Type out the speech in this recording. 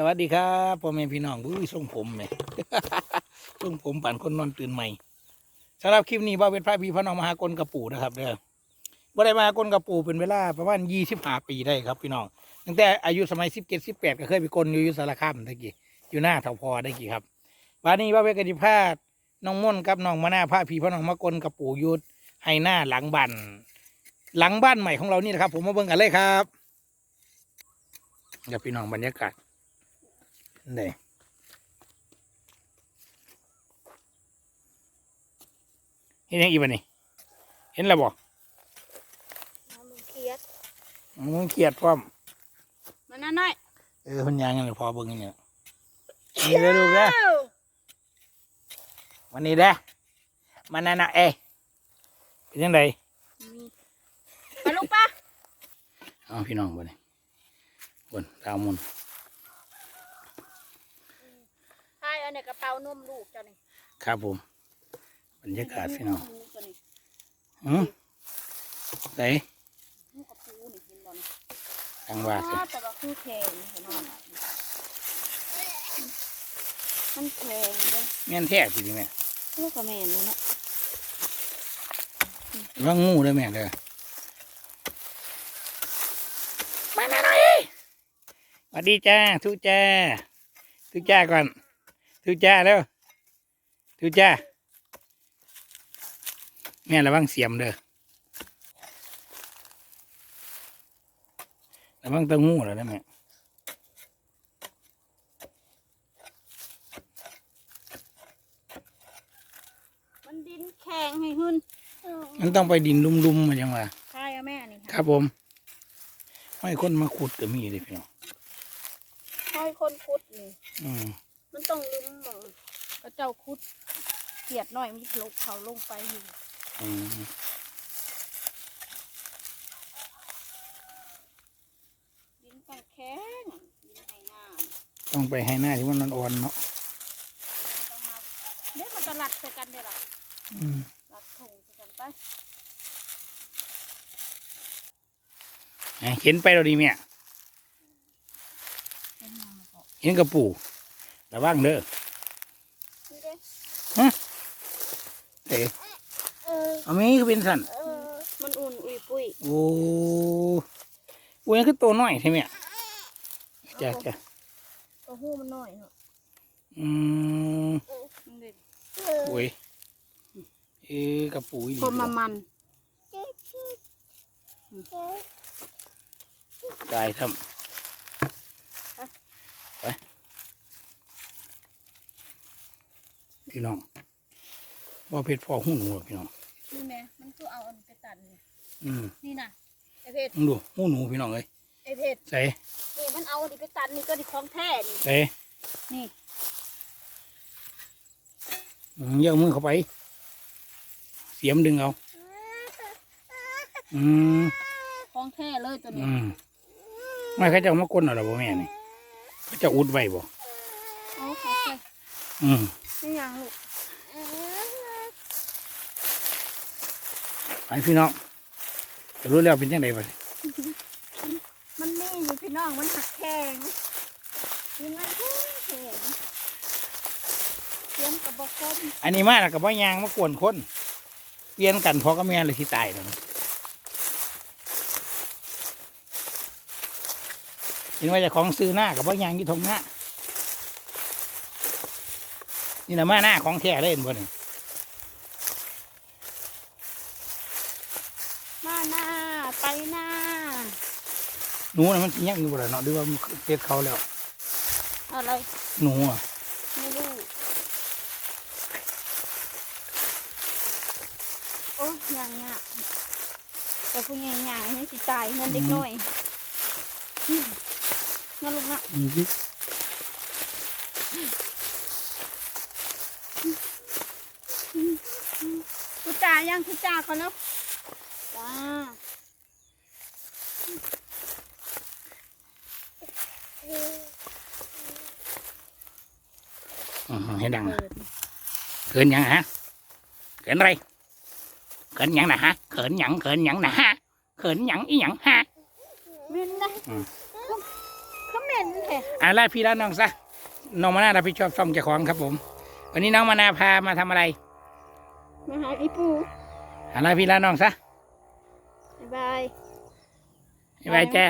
สวัสดีครับพ่อแม่พี่น้องบุ้ยทรงผมไหมทรงผมปั่นคนนอนตื่นใหม่สำหรับคลิปนี้บ่าวเป็นพระพี่พระน้องมหากลกระปูนะครับเด้อบ่ได้มหากลกระปูเป็นเวลาประมาณยี่สิบห้าปีได้ครับพี่น้องตั้งแต่อายุสมัยสิบเจ็ดสิบแปดก็เคยไปกลอยู่ยุสารคามตะกี้อยู่หน้าเถาพอได้กี่ครับวันนี้บ่าวเป็นกติพาดน้องม่นกับน้องมาหน้าพระพี่พระน้องมากลกระปูอยุดให้หน้าหลังบ้านหลังบ้านใหม่ของเรานี่นะครับ ผมมาเบิ่งกันเลยครับเดี๋ยวพี่น้องบรรยากาศ นี่เห็นยังอีกบ่นี่เห็นแล้วบ่เอามึงเครียดมึงเครียดพร้อมมันน่าน้อยเออคนยังเลยพอเบิ่งนี่เนี่ยนี่เลยลูกนะวันนี้เด้อมันนั่นนะเอ้ยเป็นยังไงมีไปลูกปะเอาพี่น้องบ่นี่บนดาวมุน ใช่เอาในกระเป๋านมลูกเจ้านี่ครับผมบรรยากาศพี่น้องตัวนี้อืมไหนลูกกระปูนี่เห็นบ่นี่ทางว่าสิอ๋อแต่ว่าคือแข็งเห็นบ่มันแข็งเลยแม่นแท้สิแม่ลูกกระแม่นเลยเนาะว่างูเลยแม่เด้อมาหน่อยสวัสดีจ้าทุจ้าทุจ้าก่อน ทุจ้าแล้วทุจ้าแม่ระวังเสียมเด้อระวังเตะงูแล้วนะแม่มันดินแข็งให้หุ่นมันต้องไปดินลุ่มๆมาจังว่าใช่เอาแม่นี่ครับผมให้คนมาขุดก็มีเลยพี่น้องค่อยคนคุดนี่อืม มันต้องลืมหมองก็เจ้าคุดเกียดหน่อยมันลงเขาลงไปอยู่อืมดินแข็งแข็งดินไห้หน้าต้องไปให้หน้าที่มันอ่อนๆเนาะต้องมาเดี๋ยวมันจะรัดใส่กันเดี๋ยวล่ะอืมรัดถุงใส่กันไปเห็นไปเราดีเมียเป็นมาบอกเห็นกระปู ระวังเด้อนี่เด้เอ๋เออเอามีคือเป็นสันเออมันอุ่นอุยปุยโอ้อุ้ยคือตัวน้อยใช่ไหมจ้ะจ้ะตัวหูมันน้อยเนาะอืมนี่เด้โอ้ยเออกระปูอีหลีคนมามันตายทำไป พี่น้องบ่เพชรพอหูหนูหรอกพี่น้องนี่แม่มันคือเอาอันไปตัดนี่อืมนี่นะไอเพชรมึงดูหูหนูพี่น้องเอ้ยไอเพชรใส่นี่มันเอาอันนี้ไปตัดนี่ก็ดีของแท้นี่ใส่นี่อืมอย่าเอามือเข้าไป เสียมดึงเอาอืมของแท้เลยตัวนี้อืมไม่เขาจะเอามากลนเหรอบ่แม่นี่เขาจะอุดไว้บ่โอ้ของแท้อืม นี่ยังลูกไปพี่น้องจะรู้แล้วเป็นยังไงบ่มันนี่อยู่พี่น้องมันหักแข็งยังไงแข็งแข็งเตรียมกระบอกคมอันนี้มาแล้วกับว่ายางมากวนคนเปลี่ยนกันพอก็แม่นเลยที่ตายแล้วเห็นว่าเจะของซื้อหน้ากับว่ายางที่ทงหน้า นี่นะมาหน้าของแท้เลยเห็นบ่นี่มาหน้าไปหน้าหนูน่ะมันสิยังอยู่บ่ล่ะเนาะหรือว่ามันเก็บเขาแล้วอะไรหนูอะไม่รู้โอ้ยยังอะแต่ผู้ใหญ่ยังให้สิตายเงินเด็กน้อยเงินลูกนะ อืม คุณ จ่ายังคุณจ่าก่อนแล้วจ้าอืมให้ดังเปิดเขินหยังฮะเขินอะไรเขินหยังนะฮะเขินหยังเขินหยังนะฮะเขินหยังอีหยังฮะมินนะอืม เขาแม่นแท้อ่าลาพี่ลาน้องซะน้องมานารับผิดชอบซ่อมเจ้าของครับผม วันนี้น้องมานาพามาทำอะไร มาหาอีปูอ่าลาพี่ลาน้องซะ บ๊ายบาย บ๊ายบายแจ้